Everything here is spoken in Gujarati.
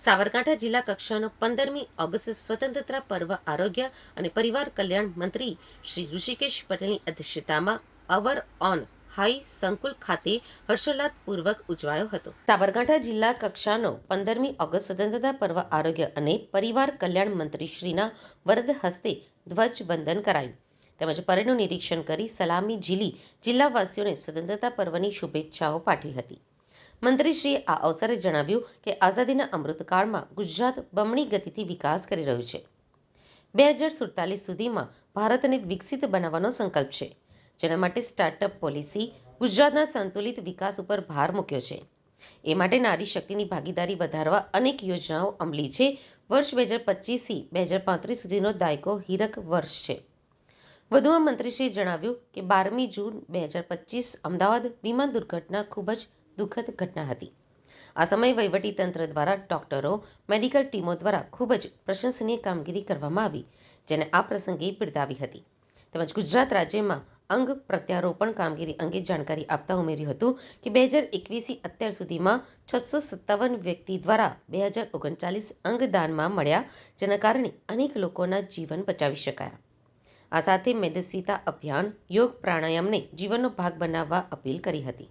સાબરકાંઠા જિલ્લા કક્ષાનો પંદરમી ઓગસ્ટ સ્વતંત્રતા પર્વ આરોગ્ય અને પરિવાર કલ્યાણ મંત્રી શ્રી ઋષિકેશ પટેલની અધ્યક્ષતામાં અવર ઓન હાઈ સંકુલ ખાતે હર્ષોલ્લાસપૂર્વક ઉજવાયો હતો. સાબરકાંઠા જિલ્લા કક્ષાનો પંદરમી ઓગસ્ટ સ્વતંત્રતા પર્વ આરોગ્ય અને પરિવાર કલ્યાણ મંત્રી શ્રીના વરદ હસ્તે ધ્વજવંદન કરાયું. તેમજ પરેડનું નિરીક્ષણ કરી સલામી ઝીલી જિલ્લાવાસીઓને સ્વતંત્રતા પર્વની શુભેચ્છાઓ પાઠવી હતી. મંત્રીશ્રીએ આ અવસરે જણાવ્યું કે આઝાદીના અમૃતકાળમાં ગુજરાત બમણી ગતિથી વિકાસ કરી રહ્યું છે. બે હજાર સુડતાલીસ સુધીમાં ભારતને વિકસિત બનાવવાનો સંકલ્પ છે, જેના માટે સ્ટાર્ટઅપ પોલિસી ગુજરાતના સંતુલિત વિકાસ ઉપર ભાર મૂક્યો છે. એ માટે નારી શક્તિની ભાગીદારી વધારવા અનેક યોજનાઓ અમલી છે. વર્ષ બે હજાર પચીસથી બે હજાર પાંત્રીસ સુધીનો દાયકો હીરક વર્ષ છે. વધુમાં મંત્રીશ્રીએ જણાવ્યું કે બારમી જૂન બે હજાર પચીસ અમદાવાદ વિમાન દુર્ઘટના ખૂબ જ દુઃખદ ઘટના હતી. આ સમયે વહીવટીતંત્ર દ્વારા ડોક્ટરો, મેડિકલ ટીમો દ્વારા ખૂબ જ પ્રશંસનીય કામગીરી કરવામાં આવી, જેને આ પ્રસંગે બિરદાવી હતી. તેમજ ગુજરાત રાજ્યમાં અંગ પ્રત્યારોપણ કામગીરી અંગે જાણકારી આપતા ઉમેર્યું હતું કે બે હજાર એકવીસથી અત્યાર સુધીમાં છસો સત્તાવન વ્યક્તિ દ્વારા બે હજાર ઓગણચાલીસ અંગદાનમાં મળ્યા, જેના કારણે અનેક લોકોના જીવન બચાવી શકાયા. આ સાથે મેદસ્વીતા અભિયાન, યોગ પ્રાણાયામને જીવનનો ભાગ બનાવવા અપીલ કરી હતી.